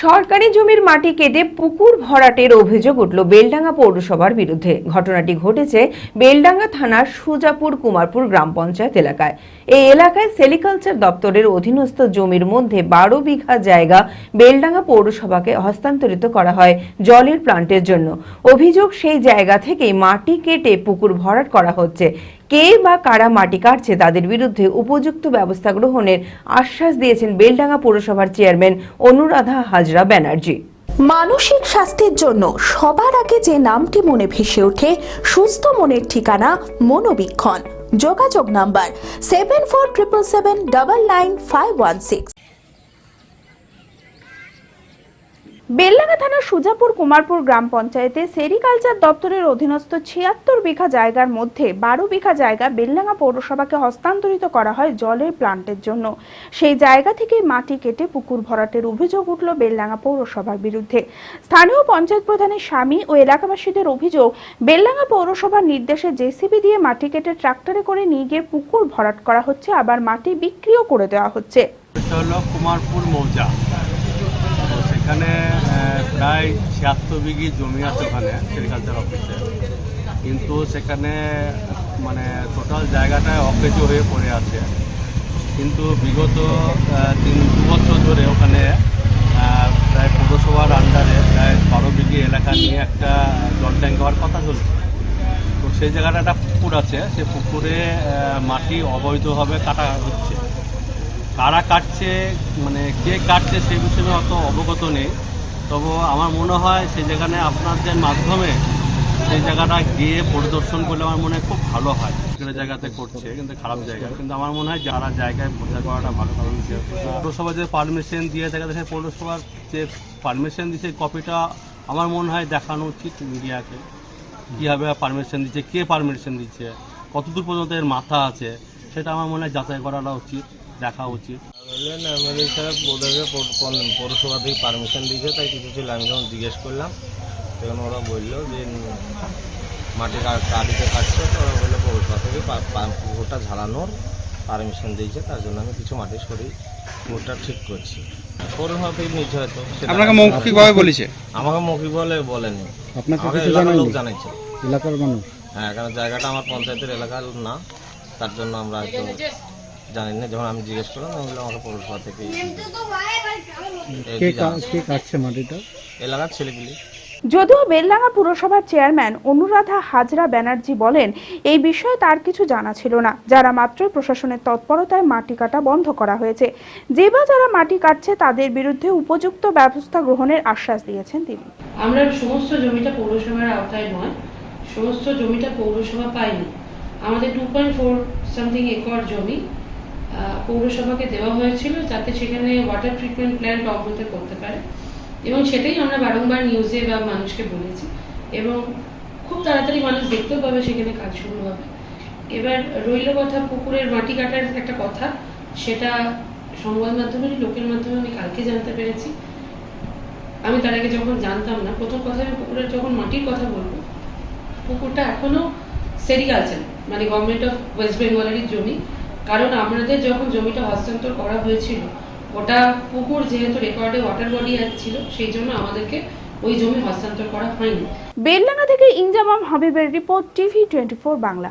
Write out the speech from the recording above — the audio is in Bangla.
সরকারি জমির মাটি কেটে পুকুর ভরাটের অভিযোগ উঠল বেলডাঙ্গা পৌরসভার বিরুদ্ধে। ঘটনাটি ঘটেছে বেলডাঙ্গা থানার সুজাপুর কুমারপুর গ্রাম পঞ্চায়েত এলাকায়। এই এলাকায় সেলিকালচার দপ্তরের অধীনস্থ জমির মধ্যে বারো বিঘা জায়গা বেলডাঙ্গা পৌরসভাকে হস্তান্তরিত করা হয় জলের প্লান্টের জন্য। অভিযোগ সেই জায়গা থেকেই মাটি কেটে পুকুর ভরাট করা হচ্ছে। কে বা কারা মাটি কাটছে তাদের বিরুদ্ধে উপযুক্ত ব্যবস্থা গ্রহণের আশ্বাস দিয়েছেন বেলডাঙ্গা পৌরসভার চেয়ারম্যান অনুরাধা হাজরা ব্যানার্জি। মানসিক স্বাস্থ্যের জন্য সবার আগে যে নামটি মনে ভেসে ওঠে, সুস্থ মনের ঠিকানা মনোবীক্ষণ। যোগাযোগ number seven four triple seven double nine five one six Beldanga থানার সুজাপুর কুমারপুর গ্রাম পঞ্চায়েতে সেরিকালচার দপ্তরের অধীনস্থ ছিয়াত্তর বিঘা জায়গার মধ্যে বারো বিঘা জায়গা বেলডাঙ্গা পৌরসভাকে হস্তান্তরিত করা হয় জলের প্লান্টের জন্য। সেই জায়গা থেকে মাটি কেটে পুকুর ভরাটের অভিযোগ উঠল বেলডাঙ্গা পৌরসভার বিরুদ্ধে। স্থানীয় পঞ্চায়েত প্রধানের স্বামী ও এলাকাবাসীদের অভিযোগ বেলডাঙ্গা পৌরসভার নির্দেশে জেসিবি দিয়ে মাটি কেটে ট্রাক্টরে করে নিয়ে গিয়ে পুকুর ভরাট করা হচ্ছে, আবার মাটি বিক্রিও করে দেওয়া হচ্ছে। কুমারপুর মৌজা। সেখানে প্রায় ছিয়াত্তর বিঘি জমি আছে ওখানে সেরিকালচার অফিসে কিন্তু সেখানে মানে টোটাল জায়গাটায় অকেজ হয়ে পড়ে আছে। কিন্তু বিগত তিন, দু বছর ধরে ওখানে প্রায় পৌরসভার আন্ডারে প্রায় বারো বিঘি এলাকা নিয়ে একটা জল ট্যাঙ্ক হওয়ার কথা চলছে। তো সেই জায়গাটা একটা পুকুর আছে সে পুকুরে মাটি অবৈধভাবে কাটা হচ্ছে। কারা কাটছে মানে কে কাটছে সেই বিষয়ে অত অবগত নেই। তবু আমার মনে হয় সেই জায়গায় আপনাদের মাধ্যমে সেই জায়গাটা গিয়ে পরিদর্শন করলে আমার মনে হয় খুব ভালো হয়। যেগুলো জায়গাতে করছে, কিন্তু খারাপ জায়গা। কিন্তু আমার মনে হয় যারা জায়গায় প্রচার করাটা ভালো, কারণ পৌরসভা যে পারমিশন দিয়ে থাকে, সেই পৌরসভার যে পারমিশন দিচ্ছে কপিটা আমার মনে হয় দেখানো উচিত মিডিয়াকে। কীভাবে পারমিশন দিচ্ছে, কে পারমিশন দিচ্ছে, কতদূর পর্যন্ত এর মাথা আছে, সেটা আমার মনে হয় যাচাই করাটা উচিত, দেখা উচিত। বললেন এমএলএ সাহেব ওদেরকে পৌর- পৌর- পৌরসভা থেকে পারমিশন দিয়েছে তাই কিছু ছিল। আমি যখন জিজ্ঞেস করলাম তখন ওরা বলল যে মাটি কাটিতে কাটছে তো ওরা বলল পৌরসভা থেকে পুকুরটা ঝালানোর পারমিশন দিয়েছে তার জন্য আমি কিছু মাটি সরিয়ে পুকুরটা ঠিক করছি। পৌরসভা থেকে নিচ্ছে হয়তো সেটা আপনাকে মৌখিকভাবে বলেছে? আমাকে মৌখিক বলে বলেনি। আপনাকে লোক জানাইছে। এলাকার মানুষ? হ্যাঁ কারণ জায়গাটা আমার পঞ্চায়েতের এলাকার না তার জন্য আমরা হয়তো জানি না যখন আমি জিজ্ঞেস করলাম আমি বললাম আমাকে পৌরসভা থেকে কে কা- কে কাটছে মাটিটা? এলাকার ছেলেগুলি যদিও বেলডাঙ্গা পুরসভার চেয়ারম্যান অনুরাধা হাজরা ব্যানার্জি বলেন এই বিষয়ে তার কিছু জানা ছিল না যারা মাত্রই প্রশাসনের তৎপরতায় মাটি কাটা বন্ধ করা হয়েছে। যে বা যারা মাটি কাটছে তাদের বিরুদ্ধে উপযুক্ত ব্যবস্থা গ্রহণের আশ্বাস দিয়েছেন তিনি। আমরা সমস্ত জমিটা পৌরসভার আওতায় নয় সমস্ত জমিটা পৌরসভা পাইনি আমাদের two point four something acre জমি পৌরসভাকে দেওয়া হয়েছিল যাতে সেখানে ওয়াটার ট্রিটমেন্ট প্ল্যান্ট অগ্রতে করতে পারে। এবং সেটাই আমরা বারংবার নিউজে বা মানুষকে বলেছি। এবং খুব তাড়াতাড়ি মানুষ দেখতেও পাবে সেখানে কাজ শুরু হবে। এবার রইল কথা পুকুরের মাটি কাটার একটা কথা, সেটা সংবাদ মাধ্যমে লোকের মাধ্যমে আমি কালকে জানতে পেরেছি। আমি তার আগে যখন জানতাম না, প্রথম কথা আমি পুকুরের যখন মাটির কথা বলব, পুকুরটা এখনও সেরিকালচার মানে গভর্নমেন্ট অফ ওয়েস্ট বেঙ্গলেরই জমি। কারণ আমাদের যখন জমিটা হস্তান্তর করা হয়েছিল, ওটা পুকুর যেহেতু রেকর্ডে ওয়াটার বডি ছিল, সেই জন্য আমাদেরকে ওই জমি হস্তান্তর করা হয়নি। বেলডাঙ্গা থেকে ইনজামাম হাবিবের রিপোর্ট টিভি টোয়েন্টি বাংলা।